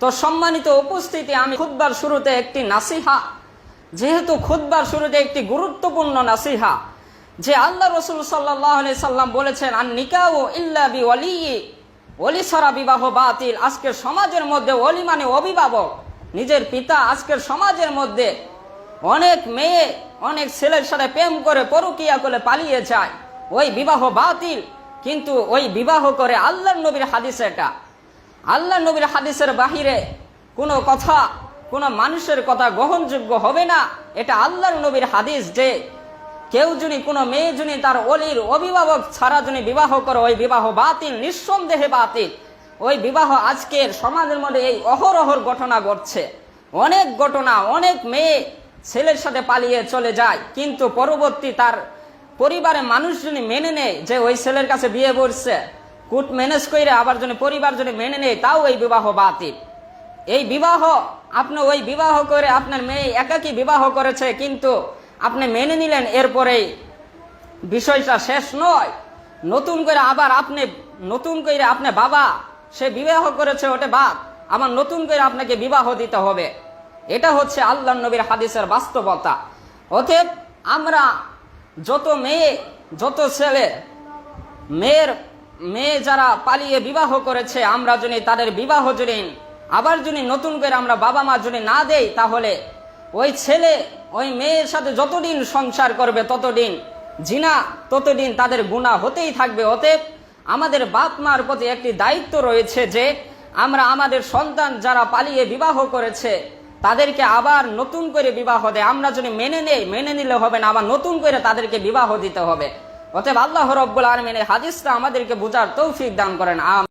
তো সম্মানিত উপস্থিতি, আমি খুদ্বার শুরুতে একটি নাসিহা, যেহেতু খুদ্বার শুরুতে একটি গুরুত্বপূর্ণ নাসিহা, যে আল্লাহ রসুল সাল্লাহ সাল্লাম বলেছেন আর নিকাও ইল্লা বি ওলি অলি ছাড়া বিবাহ বাতিল। আজকের সমাজের মধ্যে অলি মানে অভিভাবক। নিজের পিতা আজকের সমাজের মধ্যে অনেক মেয়ে, অনেক ছেলের সাথে প্রেম করে পরকিয়া করে পালিয়ে যায়। ওই বিবাহ বাতিল, কিন্তু ওই বিবাহ করে আল্লাহ নবীর হাদিস এটা। আল্লাহ নবীর হাদিসের বাহিরে কোনো কথা, কোনো মানুষের কথা গ্রহণযোগ্য হবে না। এটা আল্লাহর নবীর হাদিস যে কেউ যদি, কোনো মেয়ে যদি তার অলির অভিভাবক ছাড়া যদি বিবাহ করে, ওই বিবাহ বাতিল, নিঃসন্দেহে বাতিল। ওই বিবাহ আজকের সমাজের মধ্যে এই অহরহর ঘটনা ঘটছে। অনেক ঘটনা, অনেক মেয়ে ছেলের সাথে পালিয়ে চলে যায়, কিন্তু পরবর্তী তার পরিবারের মানুষ যদি মেনে নেয় যে ওই ছেলের কাছে বিয়ে করছে কুট ম্যানেজ করে আবার যদি পরিবার যদি মেনে নেয়, তাও এই বিবাহ বাতিল। এই বিবাহ, আপনি ওই বিবাহ করে আপনার মেয়ে একাকী বিবাহ করেছে, কিন্তু আপনি মেনে নিলেন এরপরেই বিষয়টা শেষ নয়। নতুন করে আবার আপনি, নতুন করে আপনি বাবা, সে বিবাহ করেছে, ওটা বাদ। আবার নতুন করে আপনাকে বিবাহ দিতে হবে। এটা হচ্ছে আল্লাহ নবীর হাদিসের বাস্তবতা। অতএব আমরা যত মেয়ে, যত ছেলে, মেয়ের মেয়ে যারা পালিয়ে বিবাহ করেছে, আমরা যদি তাদের বিবাহ যদি, আবার যদি নতুন করে আমরা বাবা মা যদি না দেই, তাহলে ওই ছেলে, ওই মেয়ের সাথে যতদিন সংসার করবে ততদিন, জিনা ততদিন তাদের গুণা হতেই থাকবে। অতএব আমাদের বাপ মার প্রতি একটি দায়িত্ব রয়েছে যে, আমরা আমাদের সন্তান যারা পালিয়ে বিবাহ করেছে, তাদেরকে আবার নতুন করে বিবাহ দেয়। আমরা যদি মেনে নেই, মেনে নিলে হবে না, আবার নতুন করে তাদেরকে বিবাহ দিতে হবে। অতএব আল্লাহ রব্বুল আলমিন এই হাদিসটা আমাদেরকে বোঝার তৌফিক দান করেন আম